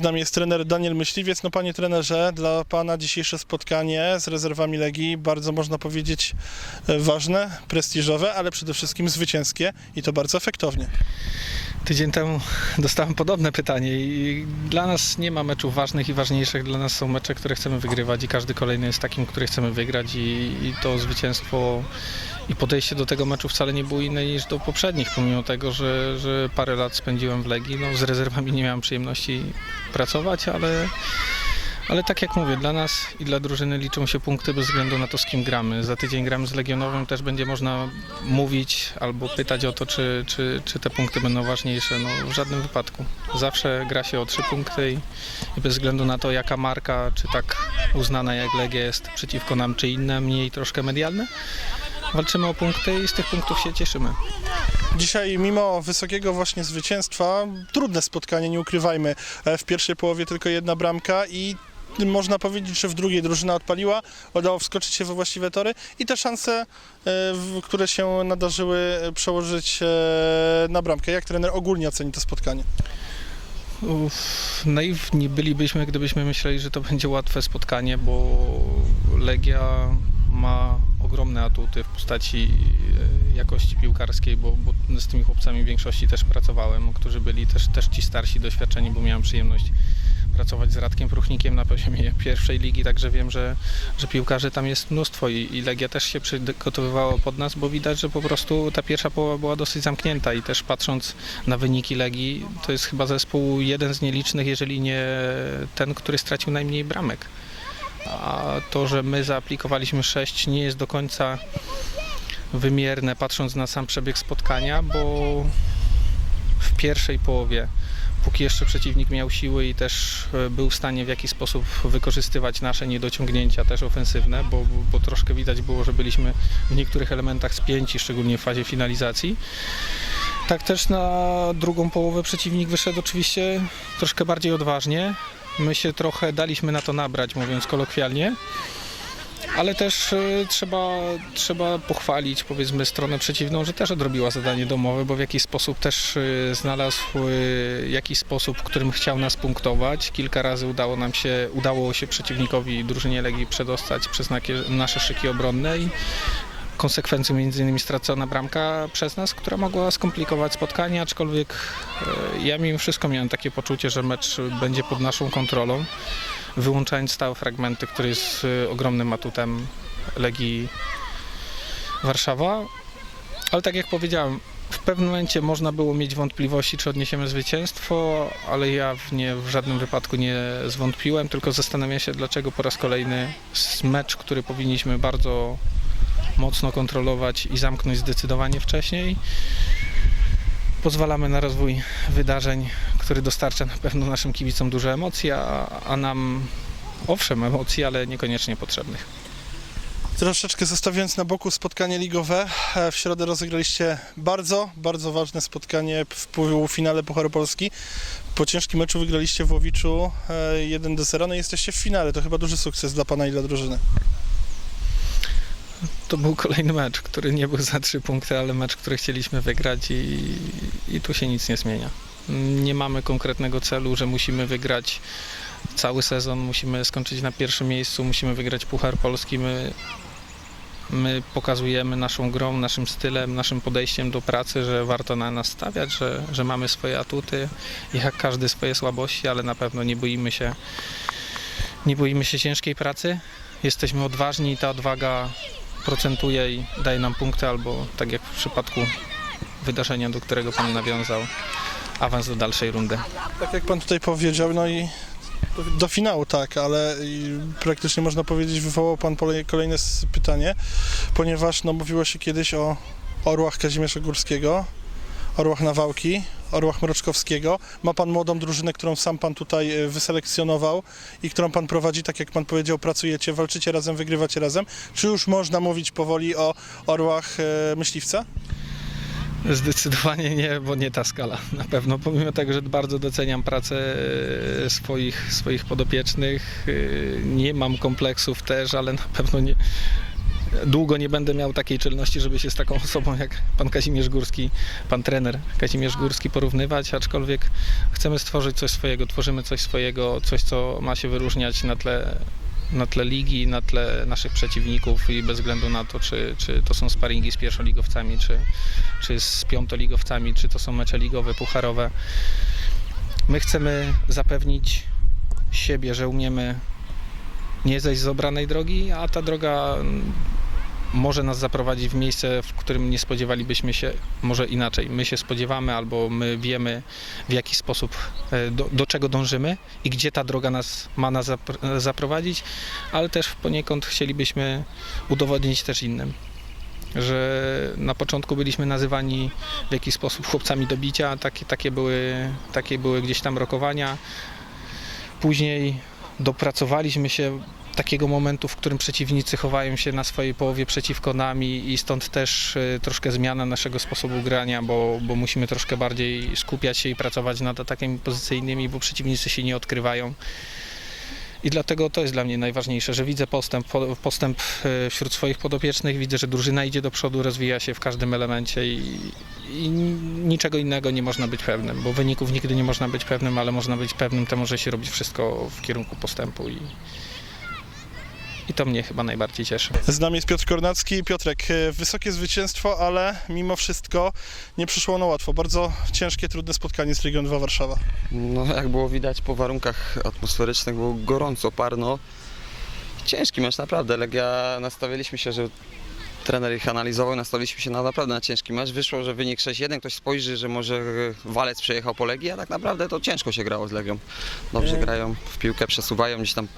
Z nami jest trener Daniel Myśliwiec. No panie trenerze, dla pana dzisiejsze spotkanie z rezerwami Legii bardzo można powiedzieć e, ważne, prestiżowe, ale przede wszystkim zwycięskie i to bardzo efektownie. Tydzień temu dostałem podobne pytanie i dla nas nie ma meczów ważnych i ważniejszych. Dla nas są mecze, które chcemy wygrywać i każdy kolejny jest takim, który chcemy wygrać i, i to zwycięstwo i podejście do tego meczu wcale nie było inne niż do poprzednich, pomimo tego, że, że parę lat spędziłem w Legii. No, z rezerwami nie miałem przyjemności pracować, ale, ale tak jak mówię, dla nas i dla drużyny liczą się punkty bez względu na to, z kim gramy. Za tydzień gramy z Legionowym, też będzie można mówić albo pytać o to, czy, czy, czy te punkty będą ważniejsze. No, w żadnym wypadku. Zawsze gra się o trzy punkty i, i bez względu na to, jaka marka, czy tak uznana jak Legia jest przeciwko nam, czy inne, mniej troszkę medialne, walczymy o punkty i z tych punktów się cieszymy. Dzisiaj mimo wysokiego właśnie zwycięstwa, trudne spotkanie, nie ukrywajmy. E, W pierwszej połowie tylko jedna bramka i można powiedzieć, że w drugiej drużyna odpaliła, udało wskoczyć się we właściwe tory i te szanse, e, które się nadarzyły, przełożyć e, na bramkę. Jak trener ogólnie oceni to spotkanie? Uff, naiwni bylibyśmy, gdybyśmy myśleli, że to będzie łatwe spotkanie, bo Legia ma ogromne atuty w postaci e, jakości piłkarskiej, bo, bo z tymi chłopcami w większości też pracowałem, którzy byli też, też ci starsi, doświadczeni, bo miałem przyjemność pracować z Radkiem Pruchnikiem na poziomie pierwszej ligi, także wiem, że, że piłkarzy tam jest mnóstwo i, i Legia też się przygotowywała pod nas, bo widać, że po prostu ta pierwsza połowa była dosyć zamknięta i też patrząc na wyniki Legii, to jest chyba zespół jeden z nielicznych, jeżeli nie ten, który stracił najmniej bramek. A to, że my zaaplikowaliśmy 6 nie jest do końca wymierne patrząc na sam przebieg spotkania, bo w pierwszej połowie póki jeszcze przeciwnik miał siły i też e, był w stanie w jakiś sposób wykorzystywać nasze niedociągnięcia też ofensywne, bo, bo troszkę widać było, że byliśmy w niektórych elementach spięci, szczególnie w fazie finalizacji. Tak też na drugą połowę przeciwnik wyszedł oczywiście troszkę bardziej odważnie. My się trochę daliśmy na to nabrać, mówiąc kolokwialnie. Ale też e, trzeba, trzeba pochwalić powiedzmy stronę przeciwną, że też odrobiła zadanie domowe, bo w jakiś sposób też e, znalazł e, jakiś sposób, w którym chciał nas punktować. Kilka razy udało nam się, udało się przeciwnikowi drużynie Legii przedostać przez nasze szyki obronne i konsekwencją między innymi stracona bramka przez nas, która mogła skomplikować spotkanie, aczkolwiek ja mimo wszystko miałem takie poczucie, że mecz będzie pod naszą kontrolą wyłączając stałe fragmenty, który jest y, ogromnym atutem Legii Warszawa. Ale tak jak powiedziałem, w pewnym momencie można było mieć wątpliwości, czy odniesiemy zwycięstwo, ale ja w, nie, w żadnym wypadku nie zwątpiłem, tylko zastanawiam się, dlaczego po raz kolejny mecz, który powinniśmy bardzo mocno kontrolować i zamknąć zdecydowanie wcześniej, pozwalamy na rozwój wydarzeń, który dostarcza na pewno naszym kibicom dużo emocji, a, a nam owszem emocji, ale niekoniecznie potrzebnych. Troszeczkę zostawiając na boku spotkanie ligowe, e, w środę rozegraliście bardzo, bardzo ważne spotkanie w półfinale Pucharu Polski. Po ciężkim meczu wygraliście w Łowiczu e, 1 do 0, no i jesteście w finale. To chyba duży sukces dla Pana i dla drużyny. To był kolejny mecz, który nie był za trzy punkty, ale mecz, który chcieliśmy wygrać i, i tu się nic nie zmienia. Nie mamy konkretnego celu, że musimy wygrać cały sezon, musimy skończyć na pierwszym miejscu, musimy wygrać Puchar Polski. My, my pokazujemy naszą grą, naszym stylem, naszym podejściem do pracy, że warto na nas stawiać, że, że mamy swoje atuty, jak każdy swoje słabości, ale na pewno nie boimy się, nie boimy się ciężkiej pracy. Jesteśmy odważni i ta odwaga procentuje i daje nam punkty, albo tak jak w przypadku wydarzenia, do którego Pan nawiązał, awans do dalszej rundy. Tak jak Pan tutaj powiedział, no i do, finału tak, ale praktycznie można powiedzieć wywołał Pan kolejne pytanie, ponieważ no, mówiło się kiedyś o orłach Kazimierza Górskiego, orłach Nawałki, orłach Mroczkowskiego. Ma Pan młodą drużynę, którą sam Pan tutaj e, wyselekcjonował i którą Pan prowadzi, tak jak Pan powiedział, pracujecie, walczycie razem, wygrywacie razem. Czy już można mówić powoli o orłach e, myśliwca? Zdecydowanie nie, bo nie ta skala. Na pewno, pomimo tego, że bardzo doceniam pracę e, swoich, swoich podopiecznych, e, nie mam kompleksów też, ale na pewno nie, długo nie będę miał takiej czelności, żeby się z taką osobą jak pan Kazimierz Górski, pan trener Kazimierz Górski porównywać, aczkolwiek chcemy stworzyć coś swojego, tworzymy coś swojego, coś co ma się wyróżniać na tle, na tle ligi, na tle naszych przeciwników i bez względu na to, czy, czy to są sparingi z pierwszoligowcami, czy, czy z piątoligowcami, czy to są mecze ligowe, pucharowe. My chcemy zapewnić siebie, że umiemy nie zejść z obranej drogi, a ta droga może nas zaprowadzić w miejsce, w którym nie spodziewalibyśmy się, może inaczej. My się spodziewamy albo my wiemy w jaki sposób, e, do, do czego dążymy i gdzie ta droga nas ma nas zapr- zaprowadzić, ale też poniekąd chcielibyśmy udowodnić też innym. Że na początku byliśmy nazywani w jakiś sposób chłopcami do bicia, takie, takie, były, takie były gdzieś tam rokowania. Później dopracowaliśmy się takiego momentu, w którym przeciwnicy chowają się na swojej połowie przeciwko nami i stąd też y, troszkę zmiana naszego sposobu grania, bo, bo musimy troszkę bardziej skupiać się i pracować nad atakami pozycyjnymi, bo przeciwnicy się nie odkrywają. I dlatego to jest dla mnie najważniejsze, że widzę postęp, po- postęp y, wśród swoich podopiecznych, widzę, że drużyna idzie do przodu, rozwija się w każdym elemencie i, i niczego innego nie można być pewnym, bo wyników nigdy nie można być pewnym, ale można być pewnym temu, że się robi wszystko w kierunku postępu i, i to mnie chyba najbardziej cieszy. Z nami jest Piotr Kornacki. Piotrek, e, wysokie zwycięstwo, ale mimo wszystko nie przyszło ono łatwo. Bardzo ciężkie, trudne spotkanie z Region 2 Warszawa. No, jak było widać po warunkach atmosferycznych, było gorąco, parno. Ciężki mecz, naprawdę. Legia nastawiliśmy się, że trener ich analizował, nastawiliśmy się na naprawdę na ciężki mecz. Wyszło, że wynik 6-1, ktoś spojrzy, że może Walec przejechał po Legii, a tak naprawdę to ciężko się grało z Legią. Dobrze grają w piłkę, przesuwają gdzieś tam.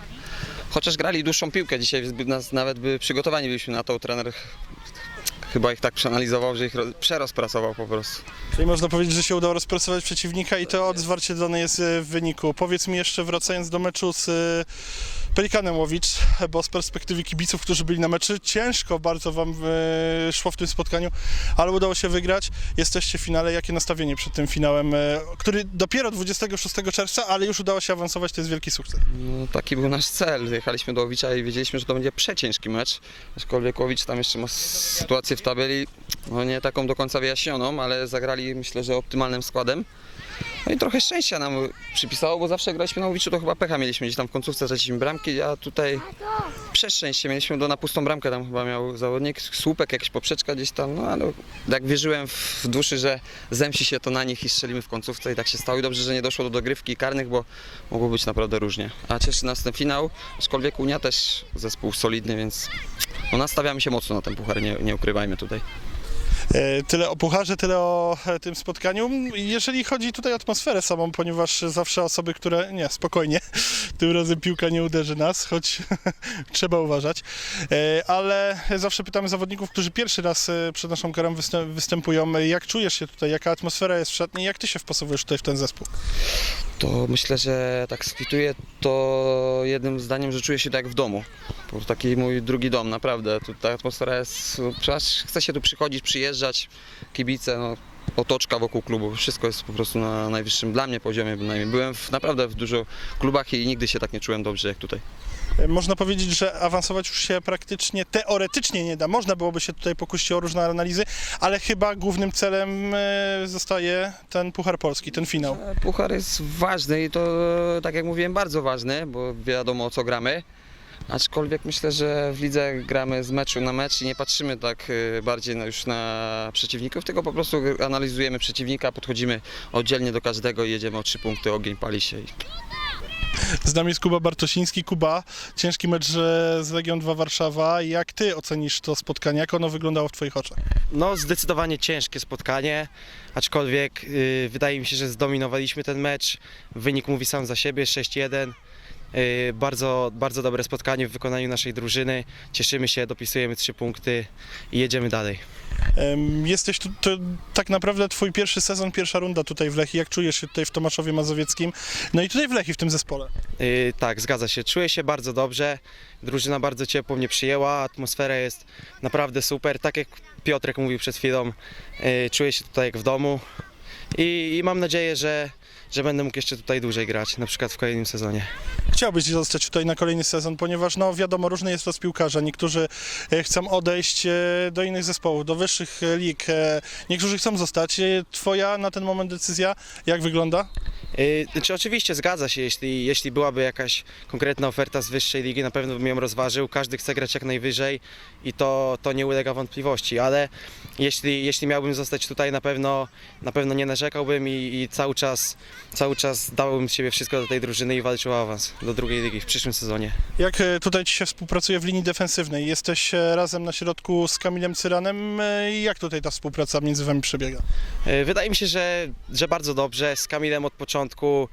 Chociaż grali dłuższą piłkę, dzisiaj nas nawet by przygotowani byliśmy na to, trener chyba ich tak przeanalizował, że ich ro- przerozpracował po prostu. Czyli można powiedzieć, że się udało rozpracować przeciwnika i to odzwierciedlone jest e, w wyniku. Powiedz mi jeszcze, wracając do meczu z Pelikanem Łowicz, bo z perspektywy kibiców, którzy byli na meczu, ciężko bardzo wam e, szło w tym spotkaniu, ale udało się wygrać. Jesteście w finale. Jakie nastawienie przed tym finałem, e, który dopiero 26 czerwca, ale już udało się awansować, to jest wielki sukces. No, taki był nasz cel. Jechaliśmy do Łowicza i wiedzieliśmy, że to będzie przeciężki mecz. Aczkolwiek Łowicz tam jeszcze ma sytuację w tabeli, no nie taką do końca wyjaśnioną, ale zagrali myślę, że optymalnym składem. No i trochę szczęścia nam przypisało, bo zawsze jak graliśmy na Łowiczu, to chyba pecha mieliśmy. Gdzieś tam w końcówce traciliśmy bramki, a tutaj przez szczęście mieliśmy do na pustą bramkę, tam chyba miał zawodnik, słupek, jakaś poprzeczka gdzieś tam, no ale jak wierzyłem w duszy, że zemści się to na nich i strzelimy w końcówce i tak się stało i dobrze, że nie doszło do dogrywki karnych, bo mogło być naprawdę różnie. A cieszy nas ten finał, aczkolwiek Unia też zespół solidny, więc no, nastawiamy się mocno na ten puchar, nie, nie ukrywajmy tutaj. E, Tyle o pucharze, tyle o e, tym spotkaniu. Jeżeli chodzi tutaj o atmosferę samą, ponieważ zawsze osoby, które. Nie, spokojnie, tym razem piłka nie uderzy nas, choć trzeba uważać. E, Ale zawsze pytamy zawodników, którzy pierwszy raz przed naszą karą występ- występują, jak czujesz się tutaj, jaka atmosfera jest w szatni, jak ty się wpasowujesz tutaj w ten zespół? To myślę, że tak skwituję to jednym zdaniem, że czuję się tak jak w domu. To taki mój drugi dom, naprawdę. Tu ta atmosfera jest, chce się tu przychodzić, przyjeżdżać, kibice, no, otoczka wokół klubu. Wszystko jest po prostu na najwyższym dla mnie poziomie bynajmniej. Byłem w, naprawdę w dużo klubach i nigdy się tak nie czułem dobrze jak tutaj. E, Można powiedzieć, że awansować już się praktycznie teoretycznie nie da. Można byłoby się tutaj pokusić o różne analizy, ale chyba głównym celem e, zostaje ten Puchar Polski, ten finał. Puchar jest ważny i to, tak jak mówiłem, bardzo ważny, bo wiadomo o co gramy. Aczkolwiek myślę, że w lidze gramy z meczu na mecz i nie patrzymy tak y, bardziej już na przeciwników, tylko po prostu analizujemy przeciwnika, podchodzimy oddzielnie do każdego i jedziemy o trzy punkty, ogień pali się. I Z nami jest Kuba Bartosiński. Kuba, ciężki mecz z Legion 2 Warszawa. Jak ty ocenisz to spotkanie? Jak ono wyglądało w twoich oczach? No, zdecydowanie ciężkie spotkanie, aczkolwiek y, wydaje mi się, że zdominowaliśmy ten mecz. Wynik mówi sam za siebie 6-1. Y, bardzo, bardzo dobre spotkanie w wykonaniu naszej drużyny. Cieszymy się, dopisujemy trzy punkty i jedziemy dalej. Jesteś tu, to tak naprawdę twój pierwszy sezon, pierwsza runda tutaj w Lechii. Jak czujesz się tutaj w Tomaszowie Mazowieckim? No i tutaj w Lechii, w tym zespole. Y, tak, zgadza się. Czuję się bardzo dobrze. Drużyna bardzo ciepło mnie przyjęła. Atmosfera jest naprawdę super. Tak jak Piotrek mówił przed chwilą, y, czuję się tutaj jak w domu i, i mam nadzieję, że, że będę mógł jeszcze tutaj dłużej grać, na przykład w kolejnym sezonie. Chciałbyś zostać tutaj na kolejny sezon, ponieważ no wiadomo, różny jest los piłkarza. Niektórzy e, chcą odejść e, do innych zespołów, do wyższych e, lig, niektórzy chcą zostać. Twoja na ten moment decyzja, jak wygląda? Znaczy oczywiście zgadza się, jeśli, jeśli byłaby jakaś konkretna oferta z wyższej ligi, na pewno bym ją rozważył. Każdy chce grać jak najwyżej i to, to nie ulega wątpliwości, ale jeśli, jeśli miałbym zostać tutaj, na pewno, na pewno nie narzekałbym i, i cały, czas, cały czas dałbym z siebie wszystko do tej drużyny i walczył o awans do drugiej ligi w przyszłym sezonie. Jak e, tutaj ci się współpracuje w linii defensywnej? Jesteś e, razem na środku z Kamilem Cyranem. e, i Jak tutaj ta współpraca między wami przebiega? Wydaje mi się, że, że bardzo dobrze. Z Kamilem od początku,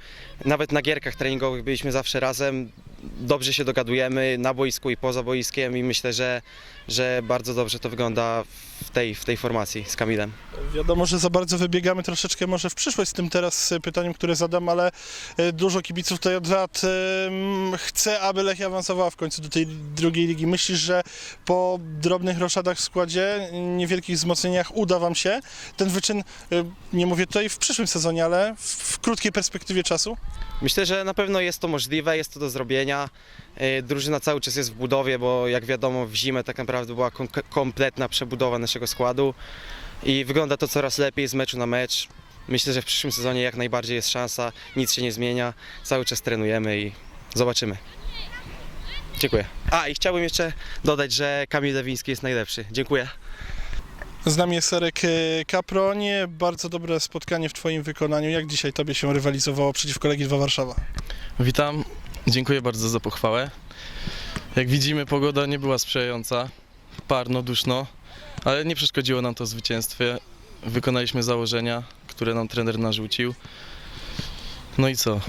nawet na gierkach treningowych byliśmy zawsze razem. Dobrze się dogadujemy na boisku i poza boiskiem i myślę, że, że bardzo dobrze to wygląda w tej, w tej formacji z Kamilem. Wiadomo, że za bardzo wybiegamy troszeczkę może w przyszłość z tym teraz e, pytaniem, które zadam, ale e, dużo kibiców tutaj od lat e, chce, aby Lechia awansowała w końcu do tej drugiej ligi. Myślisz, że po drobnych roszadach w składzie, niewielkich wzmocnieniach uda wam się ten wyczyn, nie mówię tutaj w przyszłym sezonie, ale w, krótkiej perspektywie czasu? Myślę, że na pewno jest to możliwe, jest to do zrobienia. Drużyna cały czas jest w budowie, bo jak wiadomo w zimę tak naprawdę była kom- kompletna przebudowa naszego składu i wygląda to coraz lepiej z meczu na mecz. Myślę, że w przyszłym sezonie jak najbardziej jest szansa, nic się nie zmienia, cały czas trenujemy i zobaczymy. Dziękuję. A i chciałbym jeszcze dodać, że Kamil Lewiński jest najlepszy. Dziękuję. Z nami jest Erek e, Kaproń. Bardzo dobre spotkanie w Twoim wykonaniu. Jak dzisiaj Tobie się rywalizowało przeciwko Legii 2 Warszawa? Witam, dziękuję bardzo za pochwałę. Jak widzimy, pogoda nie była sprzyjająca, parno, duszno, ale nie przeszkodziło nam to zwycięstwie. Wykonaliśmy założenia, które nam trener narzucił. No i co?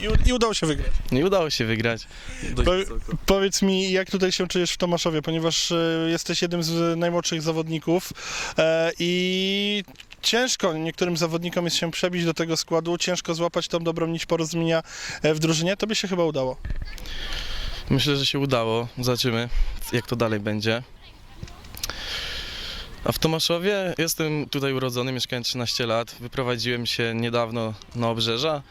I, I udało się wygrać. Nie udało się wygrać. Dość Po- wysoko. Powiedz mi, jak tutaj się czujesz w Tomaszowie, ponieważ e, jesteś jednym z najmłodszych zawodników e, i ciężko niektórym zawodnikom jest się przebić do tego składu, ciężko złapać tą dobrą nić porozumienia e, w drużynie. Tobie się chyba udało. Myślę, że się udało. Zobaczymy, jak to dalej będzie. A w Tomaszowie jestem tutaj urodzony, mieszkałem 13 lat. Wyprowadziłem się niedawno na obrzeża.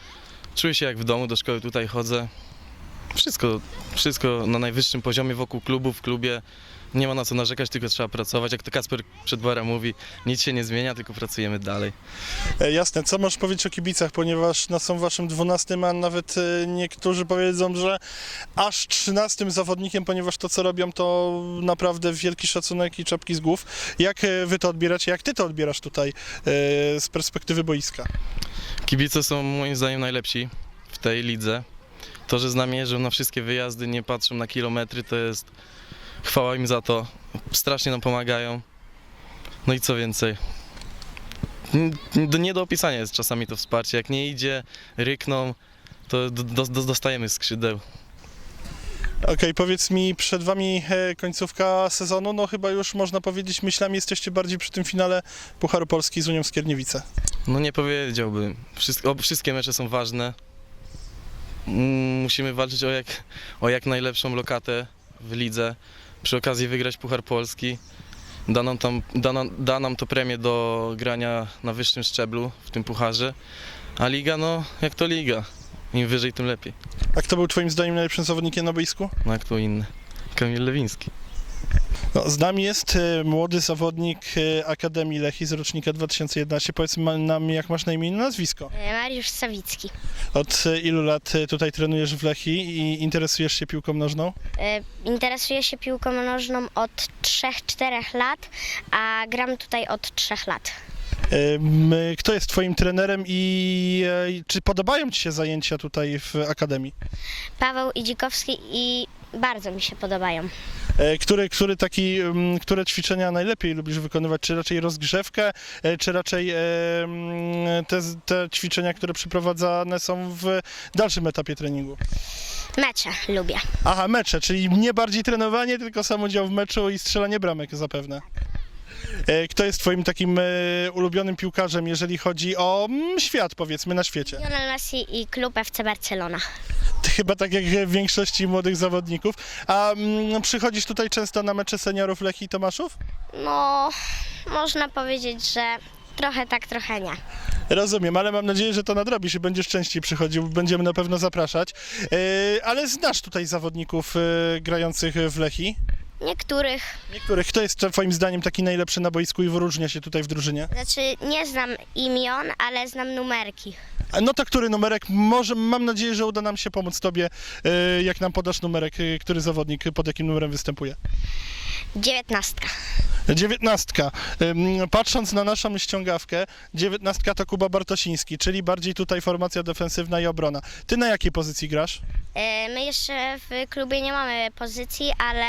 Czuję się jak w domu, do szkoły tutaj chodzę. Wszystko, wszystko na najwyższym poziomie wokół klubu, w klubie. Nie ma na co narzekać, tylko trzeba pracować. Jak to Kasper przed barem mówi, nic się nie zmienia, tylko pracujemy dalej. E, Jasne, co możesz powiedzieć o kibicach, ponieważ no, są waszym 12, a nawet e, niektórzy powiedzą, że aż 13 zawodnikiem, ponieważ to co robią to naprawdę wielki szacunek i czapki z głów. Jak e, wy to odbieracie, jak ty to odbierasz tutaj e, z perspektywy boiska? Kibice są moim zdaniem najlepsi w tej lidze. To, że z nami jeżdżą na wszystkie wyjazdy, nie patrzą na kilometry, to jest chwała im za to. Strasznie nam pomagają. No i co więcej. Nie do opisania jest czasami to wsparcie. Jak nie idzie, rykną, to do, do, do- dostajemy skrzydeł. Okej, powiedz mi, przed wami e, końcówka sezonu, no chyba już można powiedzieć, myślami jesteście bardziej przy tym finale Pucharu Polski z Unią Skierniewice. No nie powiedziałbym. Wszystko, wszystkie mecze są ważne. Mm, Musimy walczyć o jak, o jak najlepszą lokatę w lidze. Przy okazji wygrać Puchar Polski. Da nam, tam, da, nam, da nam to premię do grania na wyższym szczeblu w tym pucharze. A liga, no jak to liga. Im wyżej, tym lepiej. A kto był twoim zdaniem najlepszym zawodnikiem na boisku? No jak to inny. Kamil Lewiński. No, z nami jest e, młody zawodnik e, Akademii Lechii z rocznika 2011. Powiedz nam, jak masz na imię i nazwisko. E, Mariusz Sawicki. Od ilu lat tutaj trenujesz w Lechii i interesujesz się piłką nożną? Interesuję się piłką nożną od 3-4 lat, a gram tutaj od 3 lat. Kto jest twoim trenerem i i czy podobają ci się zajęcia tutaj w Akademii? Paweł Idzikowski i bardzo mi się podobają. E, Który, który taki, mm, które ćwiczenia najlepiej lubisz wykonywać? Czy raczej rozgrzewkę, e, czy raczej e, mm, te, te ćwiczenia, które przeprowadzane są w dalszym etapie treningu? Mecze lubię. Aha, mecze, czyli nie bardziej trenowanie, tylko sam udział w meczu i strzelanie bramek zapewne. E, Kto jest twoim takim e, ulubionym piłkarzem, jeżeli chodzi o mm, świat, powiedzmy, na świecie? Lionel Messi i klub FC Barcelona. Chyba tak jak w większości młodych zawodników. A mm, przychodzisz tutaj często na mecze seniorów Lechii i Tomaszów? No, można powiedzieć, że trochę tak, trochę nie. Rozumiem, ale mam nadzieję, że to nadrobisz i będziesz częściej przychodził. Będziemy na pewno zapraszać. E, ale znasz tutaj zawodników e, grających w Lechi? Niektórych, Niektórych. Kto jest twoim zdaniem taki najlepszy na boisku i wyróżnia się tutaj w drużynie? znaczy nie znam imion, ale znam numerki. No to który numerek? Może, mam nadzieję, że uda nam się pomóc tobie, e, jak nam podasz numerek, e, który zawodnik pod jakim numerem występuje. Dziewiętnastka. Dziewiętnastka. Patrząc na naszą ściągawkę, dziewiętnastka to Kuba Bartosiński, czyli bardziej tutaj formacja defensywna i obrona. Ty na jakiej pozycji grasz? E, My jeszcze w klubie nie mamy pozycji, ale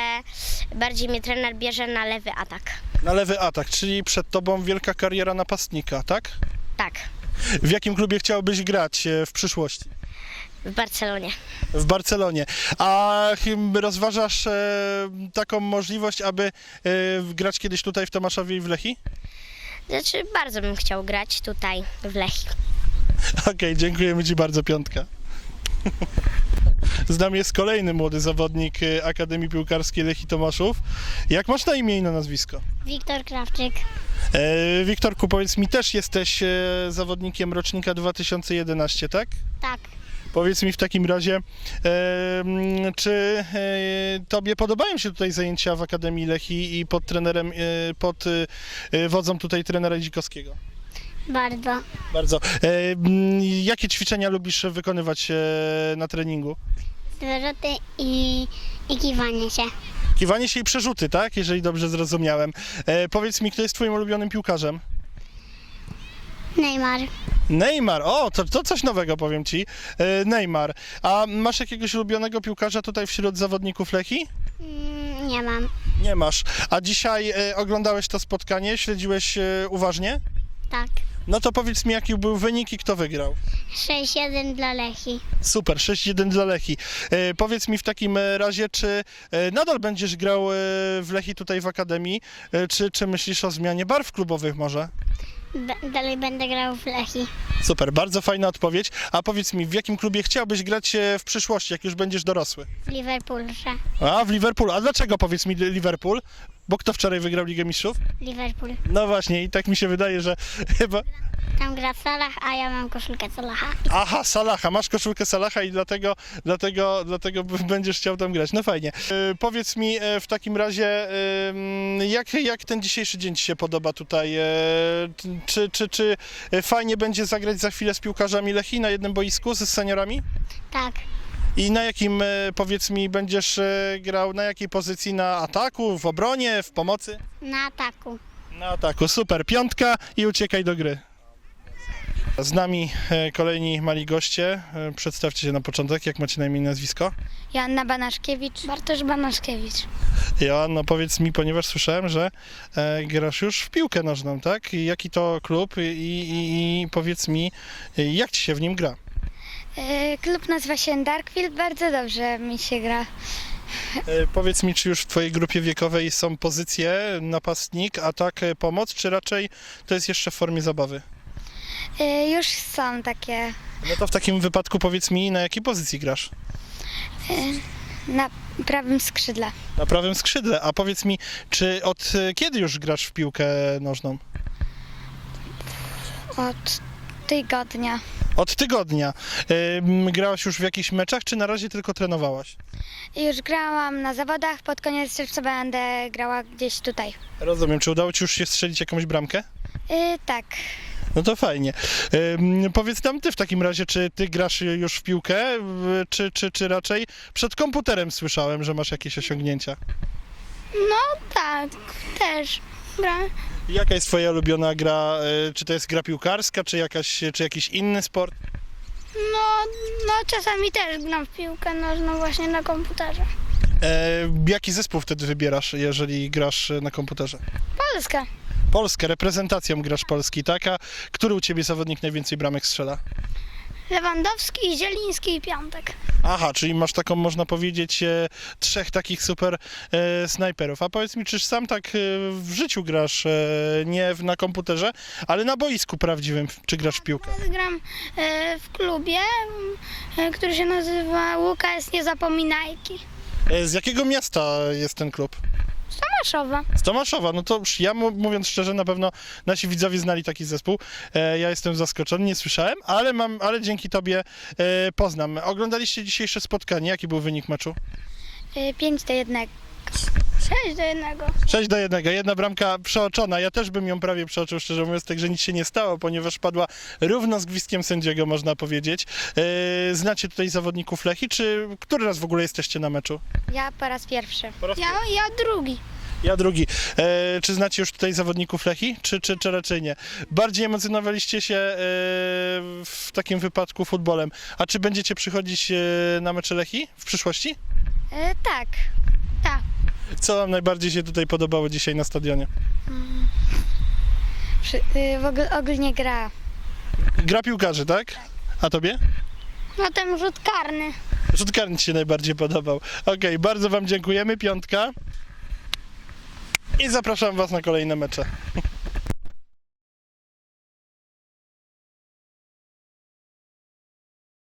bardziej mnie trener bierze na lewy atak. Na lewy atak, czyli przed tobą wielka kariera napastnika, tak? Tak, W jakim klubie chciałbyś grać e, w przyszłości? w Barcelonie. W Barcelonie. A chym, rozważasz e, taką możliwość, aby e, grać kiedyś tutaj w Tomaszowie i w Lechi? Znaczy bardzo bym chciał grać tutaj w Lechii. Okej, dziękujemy Ci bardzo, Piątka. Z nami jest kolejny młody zawodnik e, Akademii Piłkarskiej Lechi Tomaszów. Jak masz na imię i na nazwisko? Wiktor Krawczyk. E, Wiktorku, powiedz mi, też jesteś e, zawodnikiem rocznika 2011, tak? Tak. Powiedz mi w takim razie, e, czy e, Tobie podobają się tutaj zajęcia w Akademii Lechi i pod trenerem, e, pod e, wodzą tutaj trenera Dzikowskiego? Bardzo. Bardzo. E, jakie ćwiczenia lubisz wykonywać e, na treningu? Zwroty i, i kiwanie się. Kiwanie się i przerzuty, tak? Jeżeli dobrze zrozumiałem. E, powiedz mi, kto jest Twoim ulubionym piłkarzem? Neymar. Neymar, o, to, to coś nowego powiem Ci. E, Neymar. A masz jakiegoś ulubionego piłkarza tutaj wśród zawodników Lechi? Mm, nie mam. Nie masz. A dzisiaj e, oglądałeś to spotkanie, śledziłeś e, uważnie? Tak. No to powiedz mi, jaki był wynik i kto wygrał. 6-1 dla Lechii. Super, 6-1 dla Lechi. E, powiedz mi w takim e, razie, czy e, nadal będziesz grał e, w Lechi tutaj w Akademii, e, czy, czy myślisz o zmianie barw klubowych może? dalej będę grał w Lechii. Super, bardzo fajna odpowiedź. A powiedz mi, w jakim klubie chciałbyś grać e, w przyszłości, jak już będziesz dorosły? W Liverpoolze. A, w Liverpool. A dlaczego powiedz mi Liverpool? Bo kto wczoraj wygrał Ligę Mistrzów? Liverpool. No właśnie, i tak mi się wydaje, że chyba... Tam gra Salah, a ja mam koszulkę Salaha. Aha, Salaha, masz koszulkę Salaha i dlatego, dlatego, dlatego będziesz chciał tam grać. No fajnie. E, powiedz mi e, w takim razie, e, jak, jak ten dzisiejszy dzień Ci się podoba tutaj? E, czy, czy, czy fajnie będzie zagrać za chwilę z piłkarzami Lechi na jednym boisku z seniorami? Tak. I na jakim, e, powiedz mi, będziesz e, grał, na jakiej pozycji? Na ataku, w obronie, w pomocy? Na ataku. Na ataku, super. Piątka i uciekaj do gry. Z nami e, kolejni mali goście. Przedstawcie się na początek, jak macie na imię i nazwisko. Joanna Banaszkiewicz. Bartosz Banaszkiewicz. Joanno, powiedz mi, ponieważ słyszałem, że e, grasz już w piłkę nożną, tak? I jaki to klub i, i, i powiedz mi, jak ci się w nim gra? E, Klub nazywa się Darkfield. Bardzo dobrze mi się gra. E, powiedz mi, czy już w twojej grupie wiekowej są pozycje napastnik, atak, e, pomoc, czy raczej to jest jeszcze w formie zabawy? Już są takie No to w takim wypadku powiedz mi, na jakiej pozycji grasz? na prawym skrzydle. Na prawym skrzydle. A powiedz mi, czy od kiedy już grasz w piłkę nożną? Od tygodnia. Od tygodnia. Grałaś już w jakichś meczach, czy na razie tylko trenowałaś? Już grałam na zawodach. Pod koniec czerwca będę grała gdzieś tutaj. Rozumiem. Czy udało ci już się strzelić jakąś bramkę? E, Tak. No to fajnie. Ym, powiedz nam ty w takim razie, czy ty grasz już w piłkę, w- czy, czy, czy raczej przed komputerem słyszałem, że masz jakieś osiągnięcia? Tak, też. Gram. Jaka jest twoja ulubiona gra? y, Czy to jest gra piłkarska, czy, jakaś, czy jakiś inny sport? No, no czasami też gram w piłkę nożną właśnie na komputerze. E, jaki zespół wtedy wybierasz, jeżeli grasz e, na komputerze? Polska. Polskę, reprezentacją grasz Polski, tak? A który u ciebie zawodnik najwięcej bramek strzela? Lewandowski, Zieliński i Piątek. Aha, czyli masz taką, można powiedzieć, e, trzech takich super e, snajperów. A powiedz mi, czy sam tak e, w życiu grasz, e, nie w, na komputerze, ale na boisku prawdziwym, czy grasz w piłkę? Gram e, w klubie, e, który się nazywa ŁKS Nie Zapominajki. E, z jakiego miasta jest ten klub? Tomaszowa. Z Tomaszowa, no to już ja mu- mówiąc szczerze, na pewno nasi widzowie znali taki zespół. E, ja jestem zaskoczony, nie słyszałem, ale mam, ale dzięki tobie e, poznam. Oglądaliście dzisiejsze spotkanie, jaki był wynik meczu? 5 do 1. 6 do 1. 6 do 1, jedna bramka przeoczona. Ja też bym ją prawie przeoczył, szczerze mówiąc, także nic się nie stało, ponieważ padła równo z gwizdkiem sędziego, można powiedzieć. E, znacie tutaj zawodników Lechi, czy który raz w ogóle jesteście na meczu? Ja po raz pierwszy. Ja, ja drugi. Ja drugi. E, czy znacie już tutaj zawodników Lechi, czy, czy, czy raczej nie? Bardziej emocjonowaliście się e, w takim wypadku futbolem. A czy będziecie przychodzić e, na mecze Lechi w przyszłości? E, tak. Co wam najbardziej się tutaj podobało dzisiaj na stadionie? Przy, y, w ogóle, ogólnie gra. Gra piłkarzy, tak? A tobie? No ten rzut karny. Rzut karny ci się najbardziej podobał. Okej, bardzo wam dziękujemy, piątka. I zapraszam was na kolejne mecze.